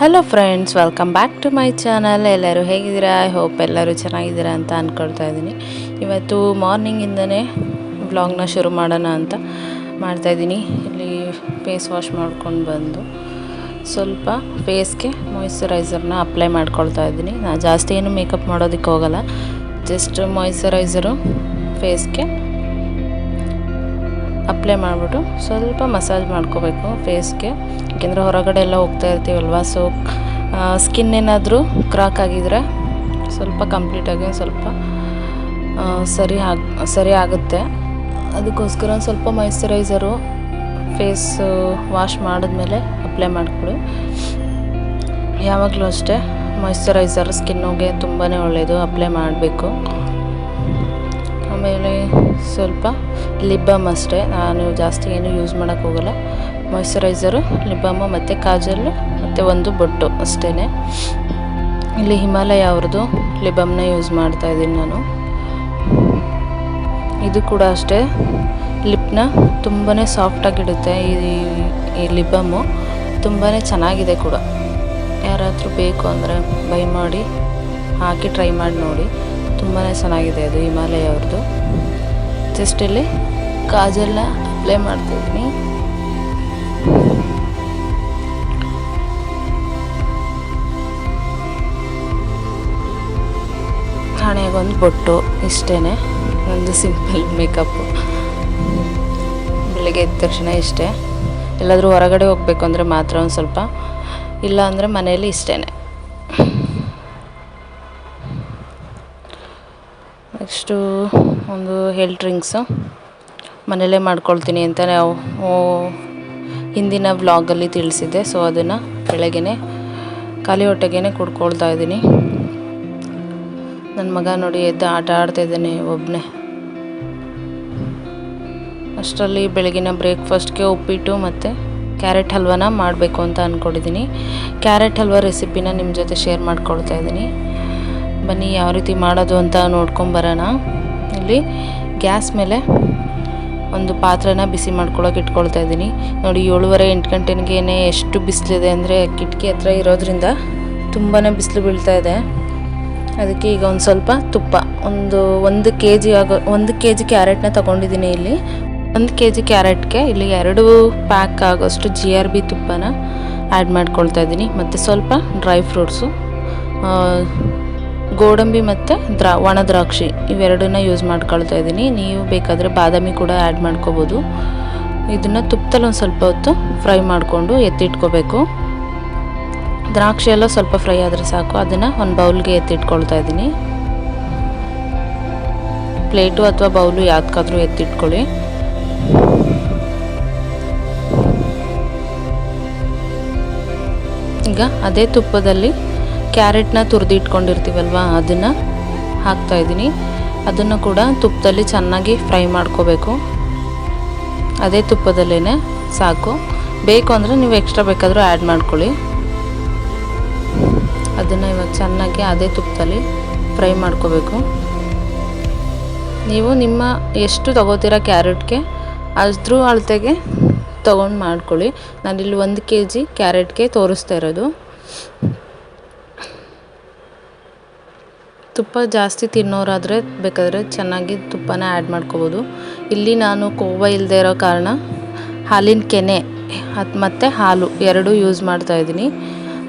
Hello friends welcome back to my channel ಎಲ್ಲರೂ ಹೇಗಿದ್ದೀರಾ? I hope ಎಲ್ಲರೂ ಚೆನ್ನಾಗಿದ್ದೀರಾ ಅಂತ ಅಂದ್ಕೊಳ್ತಾ ಇದ್ದೀನಿ. ಇವತ್ತು ಮಾರ್ನಿಂಗಿಂದನೇ ವ್ಲಾಗ್ನ ಶುರು ಮಾಡೋಣ ಅಂತ ಮಾಡ್ತಾಯಿದ್ದೀನಿ ಇಲ್ಲಿ ಫೇಸ್ ವಾಶ್ ಮಾಡ್ಕೊಂಡು ಬಂದು ಸ್ವಲ್ಪ ಫೇಸ್ಗೆ ಮಾಯಿಶ್ಚರೈಸರ್ನ ಅಪ್ಲೈ ಮಾಡ್ಕೊಳ್ತಾ ಇದ್ದೀನಿ. ನಾನು ಜಾಸ್ತಿ ಏನು ಮೇಕಪ್ ಮಾಡೋದಕ್ಕೆ ಹೋಗಲ್ಲ. ಜಸ್ಟ್ ಮಾಯಿಶ್ಚರೈಸರು ಫೇಸ್ಗೆ ಅಪ್ಲೈ ಮಾಡಿಬಿಟ್ಟು ಸ್ವಲ್ಪ ಮಸಾಜ್ ಮಾಡ್ಕೋಬೇಕು ಫೇಸ್ಗೆ ಏಕೆಂದರೆ ಹೊರಗಡೆ ಎಲ್ಲ ಹೋಗ್ತಾ ಇರ್ತೀವಲ್ವ ಸೊ ಸ್ಕಿನ್ ಏನಾದರೂ ಕ್ರಾಕ್ ಆಗಿದ್ರೆ ಸ್ವಲ್ಪ ಕಂಪ್ಲೀಟಾಗಿ ಸ್ವಲ್ಪ ಸರಿ ಆಗ, ಸರಿ ಆಗುತ್ತೆ. ಅದಕ್ಕೋಸ್ಕರ ಒಂದು ಸ್ವಲ್ಪ ಮಾಯಿಶ್ಚರೈಸರು ಫೇಸ್ ವಾಶ್ ಮಾಡಿದ್ಮೇಲೆ ಅಪ್ಲೈ ಮಾಡಿಕೊಡು. ಯಾವಾಗಲೂ ಅಷ್ಟೇ ಮಾಯಿಶ್ಚರೈಸರ್ ಸ್ಕಿನ್ನಿಗೆ ತುಂಬಾ ಒಳ್ಳೆಯದು ಅಪ್ಲೈ ಮಾಡಬೇಕು. ಆಮೇಲೆ ಸ್ವಲ್ಪ ಲಿಪ್ ಬಾಮ್ ಅಷ್ಟೇ ನಾನು ಜಾಸ್ತಿ ಏನು ಯೂಸ್ ಮಾಡೋಕ್ಕೆ ಹೋಗಲ್ಲ. ಮಾಯಿಶ್ಚರೈಸರು ಲಿಪ್ ಬಾಮು ಮತ್ತು ಕಾಜಲ್ಲು ಮತ್ತು ಒಂದು ಬೊಟ್ಟು ಅಷ್ಟೇ ಇಲ್ಲಿ ಹಿಮಾಲಯ ಅವ್ರದ್ದು ಲಿಪ್ ಬಾಮ್ನ ಯೂಸ್ ಮಾಡ್ತಾ ಇದ್ದೀನಿ ನಾನು. ಇದು ಕೂಡ ಅಷ್ಟೇ. ಲಿಪ್ನ ತುಂಬಾ ಸಾಫ್ಟಾಗಿಡುತ್ತೆ ಈ ಈ ಲಿಪ್ ಬಾಮು ತುಂಬಾ ಚೆನ್ನಾಗಿದೆ ಕೂಡ. ಯಾರಾದರೂ ಬೇಕು ಅಂದರೆ ಬೈ ಮಾಡಿ ಹಾಕಿ ಟ್ರೈ ಮಾಡಿ ನೋಡಿ. ತುಂಬಾ ಚೆನ್ನಾಗಿದೆ ಅದು ಹಿಮಾಲಯ ಅವ್ರದ್ದು. ಜಸ್ಟ್ ಕಾಜೆಲ್ಲ ಅಪ್ಲೈ ಮಾಡ್ತಿದ್ದೀನಿ. ಹಣೆಗೊಂದು ಬೊಟ್ಟು ಇಷ್ಟೇ ಒಂದು ಸಿಂಪಲ್ ಮೇಕಪ್ಪು ಬೆಳಿಗ್ಗೆ ಎದ್ದ ತಕ್ಷಣ ಇಷ್ಟೇ. ಎಲ್ಲಾದರೂ ಹೊರಗಡೆ ಹೋಗಬೇಕು ಅಂದರೆ ಮಾತ್ರ ಒಂದು ಸ್ವಲ್ಪ. ಇಲ್ಲ ಅಂದರೆ ಮನೆಯಲ್ಲಿ ಇಷ್ಟೇ ನೆಕ್ಸ್ಟು ಒಂದು ಹೆಲ್ತ್ ಡ್ರಿಂಕ್ಸು ಮನೆಯಲ್ಲೇ ಮಾಡ್ಕೊಳ್ತೀನಿ ಅಂತ ನಾವು ಹಿಂದಿನ ವ್ಲಾಗಲ್ಲಿ ತಿಳಿಸಿದ್ದೆ. ಸೊ ಅದನ್ನು ಬೆಳಗ್ಗೆ ಖಾಲಿ ಹೊಟ್ಟೆಗೇ ಕುಡ್ಕೊಳ್ತಾ ಇದ್ದೀನಿ. ನನ್ನ ಮಗ ನೋಡಿ ಎದ್ದು ಆಟ ಆಡ್ತಾ ಇದ್ದಾನೆ ಒಬ್ಬನೇ ಅಷ್ಟರಲ್ಲಿ ಬೆಳಗಿನ ಬ್ರೇಕ್ಫಾಸ್ಟ್ಗೆ ಉಪ್ಪಿಟ್ಟು ಮತ್ತು ಕ್ಯಾರೆಟ್ ಹಲ್ವಾನ ಮಾಡಬೇಕು ಅಂತ ಅಂದ್ಕೊಂಡಿದ್ದೀನಿ ಕ್ಯಾರೆಟ್ ಹಲ್ವಾ ರೆಸಿಪಿನ ನಿಮ್ಮ ಜೊತೆ ಶೇರ್ ಮಾಡ್ಕೊಳ್ತಾ ಇದ್ದೀನಿ. ಬನ್ನಿ, ಯಾವ ರೀತಿ ಮಾಡೋದು ಅಂತ ನೋಡ್ಕೊಂಬರೋಣ ಇಲ್ಲಿ ಗ್ಯಾಸ್ ಮೇಲೆ ಒಂದು ಪಾತ್ರೆನ ಬಿಸಿ ಮಾಡ್ಕೊಳ್ಳೋಕೆ ಇಟ್ಕೊಳ್ತಾ ಇದ್ದೀನಿ. ನೋಡಿ, ಏಳುವರೆ ಎಂಟು ಗಂಟೆಗೇನೆ ಎಷ್ಟು ಬಿಸಿಲಿದೆ ಅಂದರೆ ಕಿಟಕಿ ಹತ್ರ ಇರೋದ್ರಿಂದ ತುಂಬಾ ಬಿಸಿಲು ಬೀಳ್ತಾ ಇದೆ. ಅದಕ್ಕೆ ಈಗ ಒಂದು ಸ್ವಲ್ಪ ತುಪ್ಪ, ಒಂದು ಒಂದು ಕೆ ಜಿ ಆಗೋ, ಒಂದು ಕೆ ಜಿ ಕ್ಯಾರೆಟ್ನ ತೊಗೊಂಡಿದ್ದೀನಿ ಇಲ್ಲಿ. ಒಂದು ಕೆ ಜಿ ಕ್ಯಾರೆಟ್ಗೆ ಇಲ್ಲಿ ಎರಡು ಪ್ಯಾಕ್ ಆಗೋಷ್ಟು ಜಿ ಆರ್ ಬಿ ತುಪ್ಪನ ಆ್ಯಡ್ ಮಾಡ್ಕೊಳ್ತಾ ಇದ್ದೀನಿ. ಮತ್ತು ಸ್ವಲ್ಪ ಡ್ರೈ ಫ್ರೂಟ್ಸು ಗೋಡಂಬಿ ಮತ್ತು ದ್ರಾ ಒಣ ದ್ರಾಕ್ಷಿ ಇವೆರಡನ್ನ ಯೂಸ್ ಮಾಡ್ಕೊಳ್ತಾ ಇದ್ದೀನಿ. ನೀವು ಬೇಕಾದರೆ ಬಾದಾಮಿ ಕೂಡ ಆ್ಯಡ್ ಮಾಡ್ಕೋಬೋದು. ಇದನ್ನು ತುಪ್ಪದಲ್ಲಿ ಒಂದು ಸ್ವಲ್ಪ ಹೊತ್ತು ಫ್ರೈ ಮಾಡಿಕೊಂಡು ಎತ್ತಿಟ್ಕೋಬೇಕು. ದ್ರಾಕ್ಷಿ ಎಲ್ಲ ಸ್ವಲ್ಪ ಫ್ರೈ ಆದರೆ ಸಾಕು. ಅದನ್ನು ಒಂದು ಬೌಲ್ಗೆ ಎತ್ತಿಟ್ಕೊಳ್ತಾ ಇದ್ದೀನಿ. ಪ್ಲೇಟು ಅಥವಾ ಬೌಲು ಯಾವುದಕ್ಕಾದ್ರೂ ಎತ್ತಿಟ್ಕೊಳ್ಳಿ. ಈಗ ಅದೇ ತುಪ್ಪದಲ್ಲಿ ಕ್ಯಾರೆಟ್ನ ತುರಿದು ಇಟ್ಕೊಂಡಿರ್ತೀವಲ್ವ ಅದನ್ನು ಹಾಕ್ತಾ ಇದ್ದೀನಿ. ಅದನ್ನು ಕೂಡ ತುಪ್ಪದಲ್ಲಿ ಚೆನ್ನಾಗಿ ಫ್ರೈ ಮಾಡ್ಕೋಬೇಕು. ಅದೇ ತುಪ್ಪದಲ್ಲೇ ಸಾಕು. ಬೇಕು ಅಂದರೆ ನೀವು ಎಕ್ಸ್ಟ್ರಾ ಬೇಕಾದರೂ ಆ್ಯಡ್ ಮಾಡ್ಕೊಳ್ಳಿ. ಅದನ್ನು ಇವಾಗ ಚೆನ್ನಾಗಿ ಅದೇ ತುಪ್ಪದಲ್ಲಿ ಫ್ರೈ ಮಾಡ್ಕೋಬೇಕು. ನೀವು ನಿಮ್ಮ ಎಷ್ಟು ತಗೋತೀರ ಕ್ಯಾರೆಟ್ಗೆ ಅದ್ರ ಅಳತೆಗೆ ತೊಗೊಂಡು ಮಾಡ್ಕೊಳ್ಳಿ. ನಾನಿಲ್ಲಿ ಒಂದು ಕೆ ಜಿ ಕ್ಯಾರೆಟ್ಗೆ ತೋರಿಸ್ತಾ ಇರೋದು. ತುಪ್ಪ ಜಾಸ್ತಿ ತಿನ್ನೋರಾದರೆ ಬೇಕಾದರೆ ಚೆನ್ನಾಗಿ ತುಪ್ಪನ ಆ್ಯಡ್ ಮಾಡ್ಕೋಬೋದು. ಇಲ್ಲಿ ನಾನು ಕೋವ ಇಲ್ಲದೆ ಇರೋ ಕಾರಣ ಹಾಲಿನ ಕೆನೆ, ಅದು ಮತ್ತು ಹಾಲು ಎರಡೂ ಯೂಸ್ ಮಾಡ್ತಾ ಇದ್ದೀನಿ.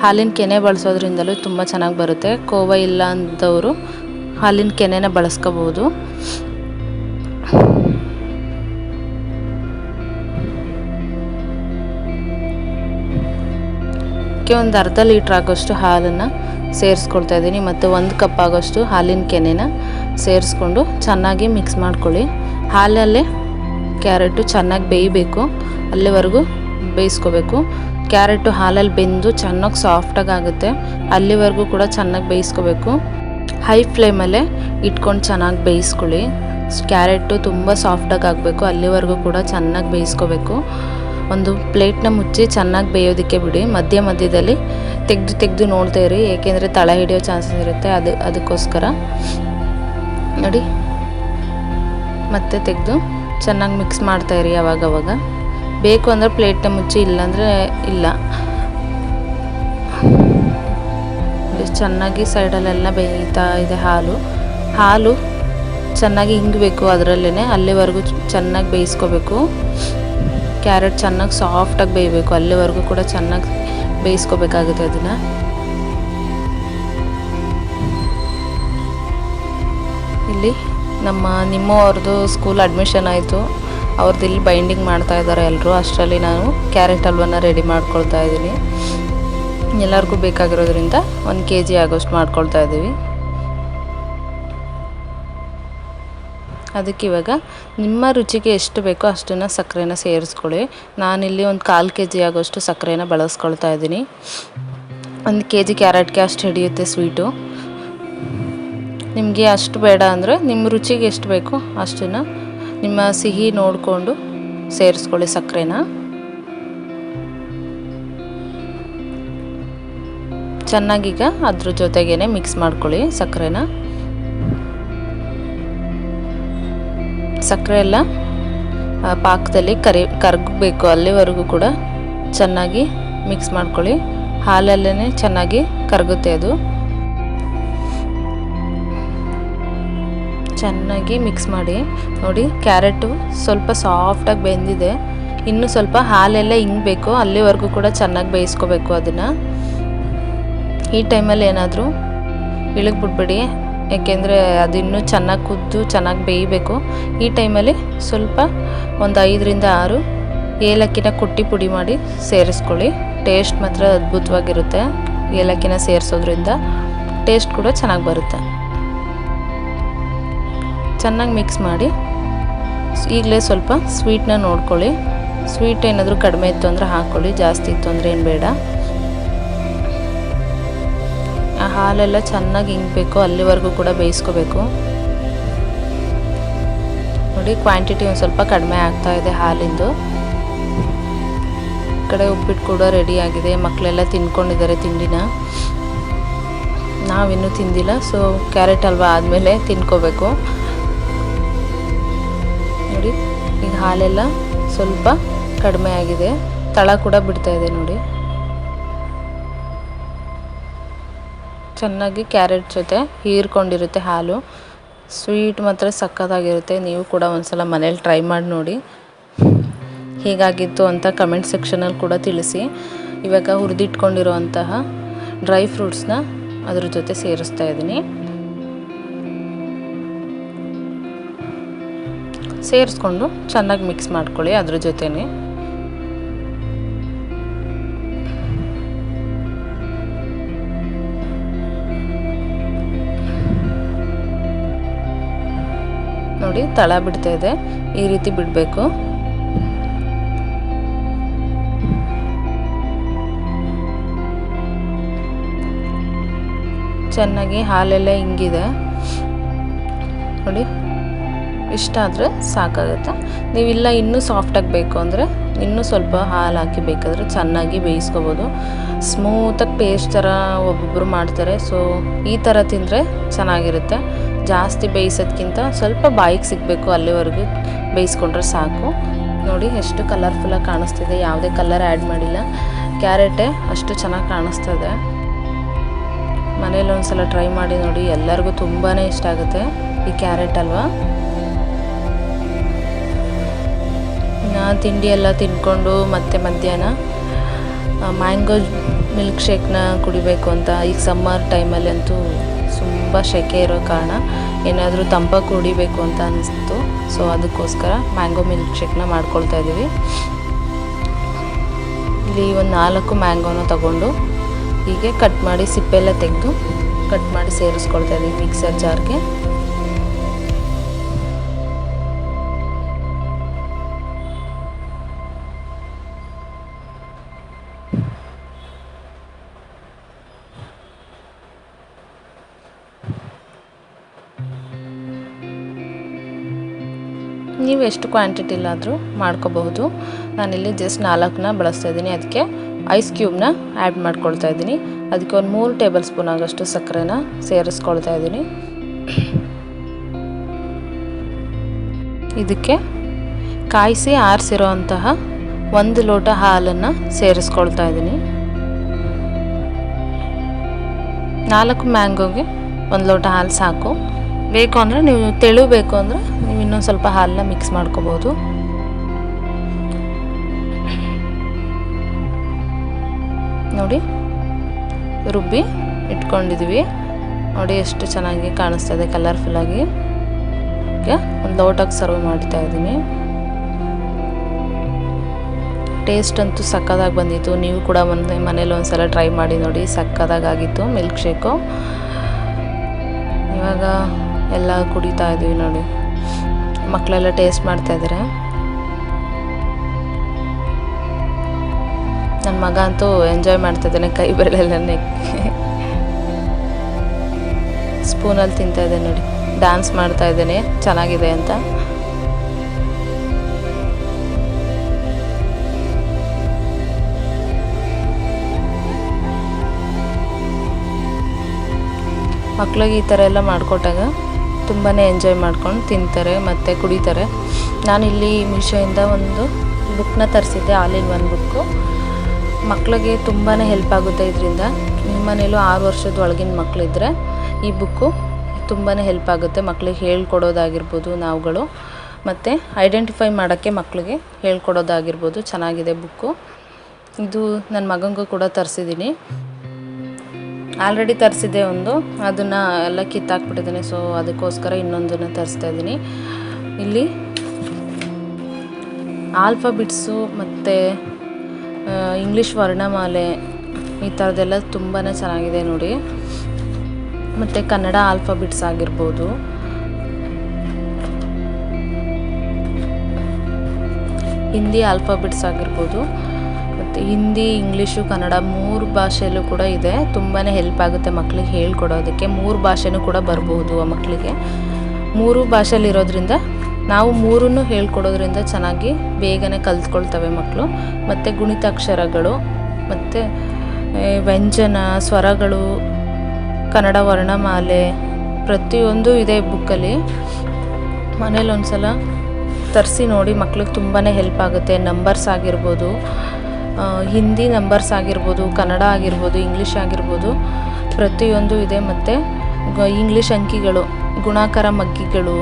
ಹಾಲಿನ ಕೆನೆ ಬಳಸೋದ್ರಿಂದಲೂ ತುಂಬ ಚೆನ್ನಾಗಿ ಬರುತ್ತೆ. ಕೋವ ಇಲ್ಲ ಅಂದವರು ಹಾಲಿನ ಕೆನೆನ ಬಳಸ್ಕೋಬೋದು. ಒಂದು ಅರ್ಧ ಲೀಟ್ರ್ ಆಗೋಷ್ಟು ಹಾಲನ್ನು ಸೇರಿಸ್ಕೊಳ್ತಾ ಇದ್ದೀನಿ. ಮತ್ತು ಒಂದು ಕಪ್ ಆಗೋಷ್ಟು ಹಾಲಿನ ಕೆನೆನ ಸೇರಿಸ್ಕೊಂಡು ಚೆನ್ನಾಗಿ ಮಿಕ್ಸ್ ಮಾಡ್ಕೊಳ್ಳಿ. ಹಾಲಲ್ಲೇ ಕ್ಯಾರೆಟು ಚೆನ್ನಾಗಿ ಬೇಯಬೇಕು. ಅಲ್ಲಿವರೆಗೂ ಬೇಯಿಸ್ಕೋಬೇಕು. ಕ್ಯಾರೆಟು ಹಾಲಲ್ಲಿ ಬೆಂದು ಚೆನ್ನಾಗಿ ಸಾಫ್ಟಾಗಿ ಆಗುತ್ತೆ. ಅಲ್ಲಿವರೆಗೂ ಕೂಡ ಚೆನ್ನಾಗಿ ಬೇಯಿಸ್ಕೋಬೇಕು. ಹೈ ಫ್ಲೇಮಲ್ಲೇ ಇಟ್ಕೊಂಡು ಚೆನ್ನಾಗಿ ಬೇಯಿಸ್ಕೊಳ್ಳಿ. ಕ್ಯಾರೆಟು ತುಂಬ ಸಾಫ್ಟಾಗಿ ಆಗಬೇಕು. ಅಲ್ಲಿವರೆಗೂ ಕೂಡ ಚೆನ್ನಾಗಿ ಬೇಯಿಸ್ಕೋಬೇಕು. ಒಂದು ಪ್ಲೇಟ್ನ ಮುಚ್ಚಿ ಚೆನ್ನಾಗಿ ಬೇಯೋದಕ್ಕೆ ಬಿಡಿ. ಮಧ್ಯ ಮಧ್ಯದಲ್ಲಿ ತೆಗೆದು ತೆಗೆದು ನೋಡ್ತಾ ಇರಿ. ಏಕೆಂದರೆ ತಳ ಹಿಡಿಯೋ ಚಾನ್ಸಸ್ ಇರುತ್ತೆ. ಅದು, ಅದಕ್ಕೋಸ್ಕರ. ನೋಡಿ. ಮತ್ತೆ ತೆಗೆದು ಚೆನ್ನಾಗಿ ಮಿಕ್ಸ್ ಮಾಡ್ತಾ ಇರಿ ಅವಾಗವಾಗ ಬೇಕು ಅಂದರೆ ಪ್ಲೇಟ್ನ ಮುಚ್ಚಿ, ಇಲ್ಲಾಂದರೆ ಇಲ್ಲ. ಚೆನ್ನಾಗಿ ಸೈಡಲ್ಲೆಲ್ಲ ಬೇಯ್ತಾ ಇದೆ ಹಾಲು. ಹಾಲು ಚೆನ್ನಾಗಿ ಹಿಂಗಬೇಕು ಅದರಲ್ಲೇ ಅಲ್ಲಿವರೆಗೂ ಚೆನ್ನಾಗಿ ಬೇಯಿಸ್ಕೋಬೇಕು. ಕ್ಯಾರೆಟ್ ಚೆನ್ನಾಗಿ ಸಾಫ್ಟಾಗಿ ಬೇಯಬೇಕು. ಅಲ್ಲಿವರೆಗೂ ಕೂಡ ಚೆನ್ನಾಗಿ ಬೇಯಿಸ್ಕೋಬೇಕಾಗುತ್ತೆ ಅದನ್ನು. ಇಲ್ಲಿ ನಮ್ಮ ನಿಮ್ಮ ಅವ್ರದ್ದು ಸ್ಕೂಲ್ ಅಡ್ಮಿಷನ್ ಆಯಿತು. ಅವ್ರದ್ದು ಇಲ್ಲಿ ಬೈಂಡಿಂಗ್ ಮಾಡ್ತಾ ಇದ್ದಾರೆ ಎಲ್ಲರೂ ಅಷ್ಟರಲ್ಲಿ ನಾನು ಕ್ಯಾರೆಟ್ ಹಲ್ವನ ರೆಡಿ ಮಾಡ್ಕೊಳ್ತಾ ಇದ್ದೀನಿ. ಎಲ್ಲರಿಗೂ ಬೇಕಾಗಿರೋದ್ರಿಂದ ಒಂದು ಕೆ ಜಿ ಆಗೋಷ್ಟು ಮಾಡ್ಕೊಳ್ತಾ ಇದ್ದೀವಿ. ಅದಕ್ಕೆ ಇವಾಗ ನಿಮ್ಮ ರುಚಿಗೆ ಎಷ್ಟು ಬೇಕೋ ಅಷ್ಟನ್ನು ಸಕ್ಕರೆನ ಸೇರಿಸ್ಕೊಳ್ಳಿ. ನಾನಿಲ್ಲಿ ಒಂದು ಕಾಲು ಕೆ ಜಿ ಆಗೋಷ್ಟು ಸಕ್ಕರೆನ ಬಳಸ್ಕೊಳ್ತಾ ಇದ್ದೀನಿ. ಒಂದು ಕೆ ಜಿ ಕ್ಯಾರೆಟ್ಗೆ ಅಷ್ಟು ಹಿಡಿಯುತ್ತೆ ಸ್ವೀಟು. ನಿಮಗೆ ಅಷ್ಟು ಬೇಡ ಅಂದರೆ ನಿಮ್ಮ ರುಚಿಗೆ ಎಷ್ಟು ಬೇಕೋ ಅಷ್ಟನ್ನು ನಿಮ್ಮ ಸಿಹಿ ನೋಡಿಕೊಂಡು ಸೇರಿಸ್ಕೊಳ್ಳಿ ಸಕ್ಕರೆನ. ಚೆನ್ನಾಗೀಗ ಅದ್ರ ಜೊತೆಗೇ ಮಿಕ್ಸ್ ಮಾಡ್ಕೊಳ್ಳಿ ಸಕ್ಕರೆನ. ಸಕ್ಕರೆ ಎಲ್ಲ ಪಾಕದಲ್ಲಿ ಕರಿ, ಕರಗಬೇಕು. ಅಲ್ಲಿವರೆಗೂ ಕೂಡ ಚೆನ್ನಾಗಿ ಮಿಕ್ಸ್ ಮಾಡ್ಕೊಳ್ಳಿ. ಹಾಲಲ್ಲೇ ಚೆನ್ನಾಗಿ ಕರಗುತ್ತೆ ಅದು. ಚೆನ್ನಾಗಿ ಮಿಕ್ಸ್ ಮಾಡಿ. ನೋಡಿ, ಕ್ಯಾರೆಟು ಸ್ವಲ್ಪ ಸಾಫ್ಟಾಗಿ ಬೆಂದಿದೆ. ಇನ್ನು ಸ್ವಲ್ಪ ಹಾಲೆಲ್ಲ ಹಿಂಗಬೇಕು ಅಲ್ಲಿವರೆಗೂ ಕೂಡ ಚೆನ್ನಾಗಿ ಬೇಯಿಸ್ಕೋಬೇಕು ಅದನ್ನು. ಈ ಟೈಮಲ್ಲಿ ಏನಾದರೂ ಇಳಗ್ಬಿಡ್ಬೇಡಿ. ಯಾಕೆಂದರೆ ಅದು ಇನ್ನೂ ಚೆನ್ನಾಗಿ ಕುದ್ದು, ಚೆನ್ನಾಗಿ ಬೇಯಬೇಕು. ಈ ಟೈಮಲ್ಲಿ ಸ್ವಲ್ಪ ಒಂದು ಐದರಿಂದ ಆರು ಏಲಕ್ಕಿನ ಕುಟ್ಟಿ ಪುಡಿ ಮಾಡಿ ಸೇರಿಸ್ಕೊಳ್ಳಿ. ಟೇಸ್ಟ್ ಮಾತ್ರ ಅದ್ಭುತವಾಗಿರುತ್ತೆ ಏಲಕ್ಕಿನ ಸೇರಿಸೋದ್ರಿಂದ. ಟೇಸ್ಟ್ ಕೂಡ ಚೆನ್ನಾಗಿ ಬರುತ್ತೆ. ಚೆನ್ನಾಗಿ ಮಿಕ್ಸ್ ಮಾಡಿ ಈಗಲೇ ಸ್ವಲ್ಪ ಸ್ವೀಟ್ನ ನೋಡ್ಕೊಳ್ಳಿ. ಸ್ವೀಟ್ ಏನಾದರೂ ಕಡಿಮೆ ಇತ್ತು ಅಂದರೆ ಹಾಕ್ಕೊಳ್ಳಿ ಜಾಸ್ತಿ ಇತ್ತು ಅಂದರೆ ಏನು ಬೇಡ. ಹಾಲೆಲ್ಲ ಚೆನ್ನಾಗಿ ಹಿಂಗಬೇಕು ಅಲ್ಲಿವರೆಗೂ ಕೂಡ ಬೇಯಿಸ್ಕೋಬೇಕು. ನೋಡಿ ಕ್ವಾಂಟಿಟಿ ಒಂದು ಸ್ವಲ್ಪ ಕಡಿಮೆ ಆಗ್ತಾ ಇದೆ ಹಾಲಿಂದು. ಕಡೆ ಉಪ್ಪಿಟ್ಟು ಕೂಡ ರೆಡಿ ಆಗಿದೆ ಮಕ್ಕಳೆಲ್ಲ ತಿನ್ಕೊಂಡಿದ್ದಾರೆ ತಿಂಡಿನ. ನಾವಿನ್ನೂ ತಿಂದಿಲ್ಲ ಸೊ ಕ್ಯಾರೆಟ್ ಹಲ್ವಾ ಆದಮೇಲೆ ತಿನ್ಕೋಬೇಕು. ನೋಡಿ, ಈಗ ಹಾಲೆಲ್ಲ ಸ್ವಲ್ಪ ಕಡಿಮೆ ಆಗಿದೆ, ತಳ ಕೂಡ ಬಿಡ್ತಾ ಇದೆ ನೋಡಿ. ಚೆನ್ನಾಗಿ ಕ್ಯಾರೆಟ್ ಜೊತೆ ಹೀರ್ಕೊಂಡಿರುತ್ತೆ ಹಾಲು. ಸ್ವೀಟ್ ಮಾತ್ರ ಸಕ್ಕತ್ತಾಗಿರುತ್ತೆ. ನೀವು ಕೂಡ ಒಂದ್ಸಲ ಮನೇಲಿ ಟ್ರೈ ಮಾಡಿ ನೋಡಿ. ಹೀಗಾಗಿತ್ತು ಅಂತ ಕಮೆಂಟ್ ಸೆಕ್ಷನಲ್ಲಿ ಕೂಡ ತಿಳಿಸಿ. ಇವಾಗ ಹುರಿದಿಟ್ಕೊಂಡಿರುವಂತಹ ಡ್ರೈ ಫ್ರೂಟ್ಸ್ನ ಅದ್ರ ಜೊತೆ ಸೇರಿಸ್ತಾ ಇದ್ದೀನಿ. ಸೇರಿಸ್ಕೊಂಡು ಚೆನ್ನಾಗಿ ಮಿಕ್ಸ್ ಮಾಡ್ಕೊಳ್ಳಿ ಅದ್ರ ಜೊತೆನೇ. ನೋಡಿ ತಳ ಬಿಡ್ತಾ ಇದೆ. ಈ ರೀತಿ ಬಿಡಬೇಕು. ಚೆನ್ನಾಗಿ ಹಾಲೆಲ್ಲ ಹಿಂಗಿದೆ ನೋಡಿ, ಇಷ್ಟ ಆದರೆ ಸಾಕಾಗುತ್ತೆ. ನೀವಿಲ್ಲ ಇನ್ನೂ ಸಾಫ್ಟಾಗಿ ಬೇಕು ಅಂದರೆ ಇನ್ನೂ ಸ್ವಲ್ಪ ಹಾಲು ಹಾಕಿ ಬೇಕಾದರೆ ಚೆನ್ನಾಗಿ ಬೇಯಿಸ್ಕೋಬೋದು. ಸ್ಮೂತಾಗಿ ಪೇಸ್ಟ್ ಥರ ಒಬ್ಬೊಬ್ಬರು ಮಾಡ್ತಾರೆ ಸೊ ಈ ಥರ ತಿಂದರೆ ಚೆನ್ನಾಗಿರುತ್ತೆ. ಜಾಸ್ತಿ ಬೇಯಿಸೋದ್ಕಿಂತ ಸ್ವಲ್ಪ ಬಾಯಿಗೆ ಸಿಗಬೇಕು ಅಲ್ಲಿವರೆಗೂ ಬೇಯಿಸ್ಕೊಂಡ್ರೆ ಸಾಕು. ನೋಡಿ ಎಷ್ಟು ಕಲರ್ಫುಲ್ಲಾಗಿ ಕಾಣಿಸ್ತಿದೆ. ಯಾವುದೇ ಕಲರ್ ಆ್ಯಡ್ ಮಾಡಿಲ್ಲ. ಕ್ಯಾರೆಟೇ ಅಷ್ಟು ಚೆನ್ನಾಗಿ ಕಾಣಿಸ್ತದೆ. ಮನೇಲಿ ಒಂದ್ಸಲ ಟ್ರೈ ಮಾಡಿ ನೋಡಿ. ಎಲ್ಲರಿಗೂ ತುಂಬಾ ಇಷ್ಟ ಆಗುತ್ತೆ ಈ ಕ್ಯಾರೆಟ್ ಅಲ್ವಾ? ನಾ ತಿಂಡಿ ಎಲ್ಲ ತಿನ್ಕೊಂಡು ಮತ್ತೆ ಮಧ್ಯಾಹ್ನ ಮ್ಯಾಂಗೋ ಮಿಲ್ಕ್ ಶೇಕ್ನ ಕುಡಿಬೇಕು ಅಂತ ಈಗ ಸಮ್ಮರ್ ಟೈಮಲ್ಲಿ ಅಂತೂ ತುಂಬ ಸೆಕೆ ಇರೋ ಕಾರಣ ಏನಾದರೂ ತಂಪಾಗಿ ಕುಡಿಬೇಕು ಅಂತ ಅನ್ನಿಸ್ತು ಸೊ ಅದಕ್ಕೋಸ್ಕರ ಮ್ಯಾಂಗೋ ಮಿಲ್ಕ್ ಶೇಕ್ನ ಮಾಡ್ಕೊಳ್ತಾ ಇದ್ದೀವಿ. ಇಲ್ಲಿ ಒಂದು ನಾಲ್ಕು ಮ್ಯಾಂಗೋನ ತಗೊಂಡು ಹೀಗೆ ಕಟ್ ಮಾಡಿ ಸಿಪ್ಪೆಲ್ಲ ತೆಗೆದು ಕಟ್ ಮಾಡಿ ಸೇರಿಸ್ಕೊಳ್ತಾ ಇದ್ದೀವಿ ಮಿಕ್ಸರ್ ಜಾರ್ಗೆ ನೀವು ಎಷ್ಟು ಕ್ವಾಂಟಿಟಿಲಾದರೂ ಮಾಡ್ಕೋಬಹುದು. ನಾನಿಲ್ಲಿ ಜಸ್ಟ್ ನಾಲ್ಕನ್ನ ಬಳಸ್ತಾ ಇದ್ದೀನಿ. ಅದಕ್ಕೆ ಐಸ್ ಕ್ಯೂಬ್ನ ಆ್ಯಡ್ ಮಾಡ್ಕೊಳ್ತಾ ಇದ್ದೀನಿ. ಅದಕ್ಕೆ ಒಂದು ಮೂರು ಟೇಬಲ್ ಸ್ಪೂನ್ ಆಗೋಷ್ಟು ಸಕ್ಕರೆನ ಸೇರಿಸ್ಕೊಳ್ತಾ ಇದ್ದೀನಿ. ಇದಕ್ಕೆ ಕಾಯಿಸಿ ಆರಿಸಿರೋ ಅಂತಹ ಒಂದು ಲೋಟ ಹಾಲನ್ನು ಸೇರಿಸ್ಕೊಳ್ತಾ ಇದ್ದೀನಿ. ನಾಲ್ಕು ಮ್ಯಾಂಗೋಗೆ ಒಂದು ಲೋಟ ಹಾಲು ಸಾಕು. ಬೇಕು ಅಂದರೆ ನೀವು ತೆಳು ಬೇಕು ಅಂದರೆ ಇನ್ನೊಂದು ಸ್ವಲ್ಪ ಹಾಲನ್ನ ಮಿಕ್ಸ್ ಮಾಡ್ಕೋಬೋದು. ನೋಡಿ, ರುಬ್ಬಿ ಇಟ್ಕೊಂಡಿದ್ವಿ. ನೋಡಿ, ಎಷ್ಟು ಚೆನ್ನಾಗಿ ಕಾಣಿಸ್ತಾ ಇದೆ ಕಲರ್ಫುಲ್ಲಾಗಿ ಈಗ ಒಂದು ಲೋಟಕ್ಕೆ ಸರ್ವ್ ಮಾಡ್ತಾ ಇದ್ದೀನಿ. ಟೇಸ್ಟ್ ಅಂತೂ ಸಕ್ಕದಾಗಿ ಬಂದಿತ್ತು. ನೀವು ಕೂಡ ಒಂದು ಮನೇಲಿ ಒಂದು ಸಲ ಟ್ರೈ ಮಾಡಿ ನೋಡಿ ಸಕ್ಕದಾಗಿತ್ತು ಮಿಲ್ಕ್ ಶೇಕು ಇವಾಗ ಎಲ್ಲ ಕುಡಿತಾ ಇದ್ದೀವಿ ನೋಡಿ. ಮಕ್ಕಳೆಲ್ಲ ಟೇಸ್ಟ್ ಮಾಡ್ತಾ ಇದ್ದಾರೆ ನನ್ನ ಮಗ ಅಂತೂ ಎಂಜಾಯ್ ಮಾಡ್ತಾ ಇದ್ದಾನೆ, ಕೈ ಬೆರಳೆಲ್ಲ ಸ್ಪೂನಲ್ಲಿ ತಿಂತಾ ಇದ್ದಾನೆ ನೋಡಿ. ಡ್ಯಾನ್ಸ್ ಮಾಡ್ತಾ ಇದ್ದಾನೆ, ಚೆನ್ನಾಗಿದೆ ಅಂತ. ಮಕ್ಳಿಗೆ ಈ ಥರ ಎಲ್ಲ ಮಾಡಿಕೊಟ್ಟಾಗ ತುಂಬಾ ಎಂಜಾಯ್ ಮಾಡ್ಕೊಂಡು ತಿಂತಾರೆ ಮತ್ತು ಕುಡಿತಾರೆ. ನಾನಿಲ್ಲಿ ಮೀಶೋಯಿಂದ ಒಂದು ಬುಕ್ನ ತರಿಸಿದ್ದೆ ಆಲ್ ಇನ್ ಒನ್ ಬುಕ್ಕು ಮಕ್ಕಳಿಗೆ ತುಂಬಾ ಹೆಲ್ಪ್ ಆಗುತ್ತೆ ಇದರಿಂದ. ನಿಮ್ಮ ಮನೇಲೂ ಆರು ವರ್ಷದ ಒಳಗಿನ ಮಕ್ಕಳಿದ್ರೆ ಈ ಬುಕ್ಕು ತುಂಬಾ ಹೆಲ್ಪ್ ಆಗುತ್ತೆ. ಮಕ್ಕಳಿಗೆ ಹೇಳ್ಕೊಡೋದಾಗಿರ್ಬೋದು ನಾವುಗಳು. ಮತ್ತು ಐಡೆಂಟಿಫೈ ಮಾಡೋಕ್ಕೆ ಮಕ್ಕಳಿಗೆ ಹೇಳ್ಕೊಡೋದಾಗಿರ್ಬೋದು. ಚೆನ್ನಾಗಿದೆ ಬುಕ್ಕು ಇದು ನನ್ನ ಮಗನಿಗೂ ಕೂಡ ತರಿಸಿದ್ದೀನಿ. ಆಲ್ರೆಡಿ ತರಿಸಿದ್ದೆ ಒಂದು. ಅದನ್ನು ಎಲ್ಲ ಕಿತ್ತಾಕ್ಬಿಟ್ಟಿದ್ದೀನಿ. ಸೊ ಅದಕ್ಕೋಸ್ಕರ ಇನ್ನೊಂದನ್ನು ತರಿಸ್ತಾ ಇದ್ದೀನಿ. ಇಲ್ಲಿ ಆಲ್ಫಾಬಿಟ್ಸು ಮತ್ತು ಇಂಗ್ಲೀಷ್ ವರ್ಣಮಾಲೆ ಈ ಥರದ್ದೆಲ್ಲ ತುಂಬಾ ಚೆನ್ನಾಗಿದೆ ನೋಡಿ. ಮತ್ತು ಕನ್ನಡ ಆಲ್ಫಾಬಿಟ್ಸ್ ಆಗಿರ್ಬೋದು. ಹಿಂದಿ ಆಲ್ಫಾಬಿಟ್ಸ್ ಆಗಿರ್ಬೋದು. ಹಿಂದಿ ಇಂಗ್ಲೀಷು ಕನ್ನಡ ಮೂರು ಭಾಷೆಯಲ್ಲೂ ಕೂಡ ಇದೆ. ತುಂಬಾ ಹೆಲ್ಪ್ ಆಗುತ್ತೆ ಮಕ್ಕಳಿಗೆ ಹೇಳ್ಕೊಡೋದಕ್ಕೆ. ಮೂರು ಭಾಷೆನೂ ಕೂಡ ಬರ್ಬೋದು ಆ ಮಕ್ಕಳಿಗೆ ಮೂರು ಭಾಷೆಯಲ್ಲಿರೋದ್ರಿಂದ ನಾವು ಮೂರನ್ನು ಹೇಳ್ಕೊಡೋದ್ರಿಂದ ಚೆನ್ನಾಗಿ ಬೇಗನೆ ಕಲ್ತ್ಕೊಳ್ತವೆ ಮಕ್ಕಳು ಮತ್ತು ಗುಣಿತಾಕ್ಷರಗಳು, ಮತ್ತು ವ್ಯಂಜನ, ಸ್ವರಗಳು, ಕನ್ನಡ ವರ್ಣಮಾಲೆ, ಪ್ರತಿಯೊಂದು ಇದೆ ಬುಕ್ಕಲ್ಲಿ. ಮನೇಲಿ ಒಂದು ಸಲ ತರಿಸಿ ನೋಡಿ ಮಕ್ಳಿಗೆ ತುಂಬಾ ಹೆಲ್ಪ್ ಆಗುತ್ತೆ. ನಂಬರ್ಸ್ ಆಗಿರ್ಬೋದು ಹಿಂದಿ ನಂಬರ್ಸ್ ಆಗಿರ್ಬೋದು, ಕನ್ನಡ ಆಗಿರ್ಬೋದು ಇಂಗ್ಲೀಷ್ ಆಗಿರ್ಬೋದು, ಪ್ರತಿಯೊಂದು ಇದೆ ಮತ್ತು ಇಂಗ್ಲೀಷ್ ಅಂಕಿಗಳು, ಗುಣಾಕಾರ ಮಗ್ಗಿಗಳು,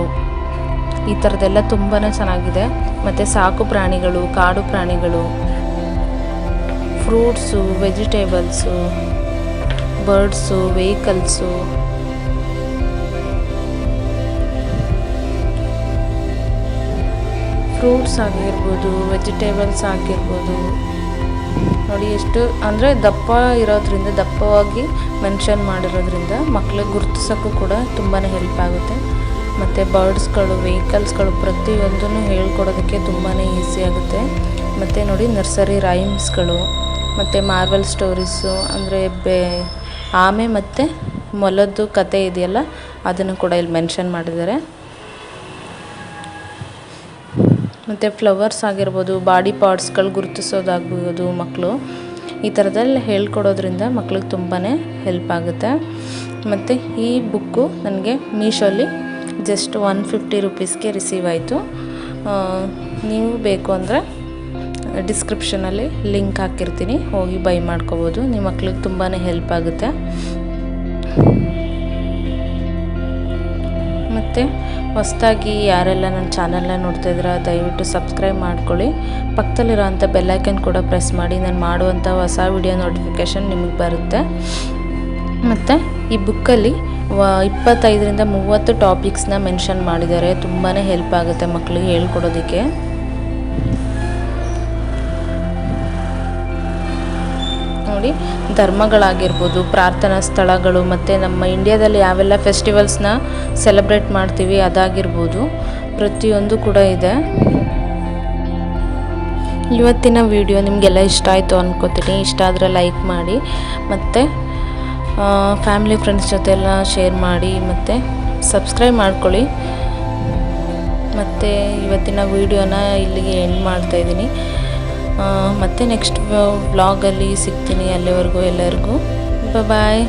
ಈ ಥರದ್ದೆಲ್ಲ ತುಂಬಾ ಚೆನ್ನಾಗಿದೆ. ಮತ್ತು ಸಾಕು ಪ್ರಾಣಿಗಳು, ಕಾಡು ಪ್ರಾಣಿಗಳು fruits vegetables birds vehicles fruits ಆಗಿರ್ಬೋದು ವೆಜಿಟೇಬಲ್ಸ್ ಆಗಿರ್ಬೋದು ನೋಡಿ, ಎಷ್ಟು ಅಂದರೆ ದಪ್ಪ ಇರೋದ್ರಿಂದ, ದಪ್ಪವಾಗಿ ಮೆನ್ಷನ್ ಮಾಡಿರೋದ್ರಿಂದ ಮಕ್ಳಿಗೆ ಗುರ್ತಿಸೋಕ್ಕೂ ಕೂಡ ತುಂಬಾ ಹೆಲ್ಪ್ ಆಗುತ್ತೆ. ಮತ್ತು ಬರ್ಡ್ಸ್ಗಳು ವೆಹಿಕಲ್ಸ್ಗಳು ಪ್ರತಿಯೊಂದೂ ಹೇಳ್ಕೊಡೋದಕ್ಕೆ ತುಂಬಾ ಈಸಿ ಆಗುತ್ತೆ. ಮತ್ತು ನೋಡಿ ನರ್ಸರಿ ರೈಮ್ಸ್ಗಳು ಮತ್ತು ಮಾರ್ವೆಲ್ ಸ್ಟೋರೀಸು ಅಂದರೆ ಬೆ, ಆಮೆ ಮತ್ತು ಮೊಲದ್ದು ಕತೆ ಇದೆಯಲ್ಲ, ಅದನ್ನು ಕೂಡ ಇಲ್ಲಿ ಮೆನ್ಷನ್ ಮಾಡಿದ್ದಾರೆ. ಮತ್ತು ಫ್ಲವರ್ಸ್ ಆಗಿರ್ಬೋದು ಬಾಡಿ ಪಾರ್ಟ್ಸ್ಗಳು ಗುರುತಿಸೋದಾಗ್ಬೋದು ಮಕ್ಕಳು ಈ ಥರದ್ದೆಲ್ಲ ಹೇಳ್ಕೊಡೋದ್ರಿಂದ ಮಕ್ಳಿಗೆ ತುಂಬಾ ಹೆಲ್ಪ್ ಆಗುತ್ತೆ. ಮತ್ತು ಈ ಬುಕ್ಕು ನನಗೆ ಮೀಶೋಲಿ ಜಸ್ಟ್ ಒನ್ ಫಿಫ್ಟಿ ರುಪೀಸ್ಗೆ ರಿಸೀವ್ ಆಯಿತು. ನೀವು ಬೇಕು ಅಂದರೆ ಡಿಸ್ಕ್ರಿಪ್ಷನಲ್ಲಿ ಲಿಂಕ್ ಹಾಕಿರ್ತೀನಿ, ಹೋಗಿ ಬೈ ಮಾಡ್ಕೋಬೋದು. ನಿಮ್ಮ ಮಕ್ಳಿಗೆ ತುಂಬಾ ಹೆಲ್ಪ್ ಆಗುತ್ತೆ. ಮತ್ತು ಹೊಸದಾಗಿ ಯಾರೆಲ್ಲ ನನ್ನ ಚಾನಲ್ನ ನೋಡ್ತಾ ಇದ್ದೀರಾ, ದಯವಿಟ್ಟು ಸಬ್ಸ್ಕ್ರೈಬ್ ಮಾಡ್ಕೊಳ್ಳಿ. ಪಕ್ಕದಲ್ಲಿರೋಂಥ ಬೆಲ್ಲೈಕನ್ ಕೂಡ ಪ್ರೆಸ್ ಮಾಡಿ, ನಾನು ಮಾಡುವಂಥ ಹೊಸ ವಿಡಿಯೋ ನೋಟಿಫಿಕೇಷನ್ ನಿಮಗೆ ಬರುತ್ತೆ. ಮತ್ತು ಈ ಬುಕ್ಕಲ್ಲಿ ವ, ಇಪ್ಪತ್ತೈದರಿಂದ ಮೂವತ್ತು ಟಾಪಿಕ್ಸ್ನ ಮೆನ್ಷನ್ ಮಾಡಿದ್ದಾರೆ. ತುಂಬಾ ಹೆಲ್ಪ್ ಆಗುತ್ತೆ ಮಕ್ಕಳಿಗೆ ಹೇಳ್ಕೊಡೋದಕ್ಕೆ. ನೋಡಿ ಧರ್ಮಗಳಾಗಿರ್ಬೋದು, ಪ್ರಾರ್ಥನಾ ಸ್ಥಳಗಳು, ಮತ್ತು ನಮ್ಮ ಇಂಡಿಯಾದಲ್ಲಿ ಯಾವೆಲ್ಲ ಫೆಸ್ಟಿವಲ್ಸ್ನ ಸೆಲೆಬ್ರೇಟ್ ಮಾಡ್ತೀವಿ ಅದಾಗಿರ್ಬೋದು, ಪ್ರತಿಯೊಂದು ಕೂಡ ಇದೆ. ಇವತ್ತಿನ ವಿಡಿಯೋ ನಿಮಗೆಲ್ಲ ಇಷ್ಟ ಆಯಿತು ಅಂದ್ಕೋತೀನಿ ಇಷ್ಟ ಆದರೆ ಲೈಕ್ ಮಾಡಿ, ಮತ್ತು ಫ್ಯಾಮಿಲಿ ಫ್ರೆಂಡ್ಸ್ ಜೊತೆ ಎಲ್ಲ ಶೇರ್ ಮಾಡಿ, ಮತ್ತು ಸಬ್ಸ್ಕ್ರೈಬ್ ಮಾಡ್ಕೊಳ್ಳಿ. ಮತ್ತು ಇವತ್ತಿನ ವೀಡಿಯೋನ ಇಲ್ಲಿಗೆ ಎಂಡ್ ಮಾಡ್ತಾಯಿದ್ದೀನಿ ಮತ್ತು ನೆಕ್ಸ್ಟ್ ವ್ಲಾಗಲ್ಲಿ ಸಿಗ್ತೀನಿ ಅಲ್ಲಿವರೆಗೂ ಎಲ್ಲರಿಗೂ. ಬಾಯ್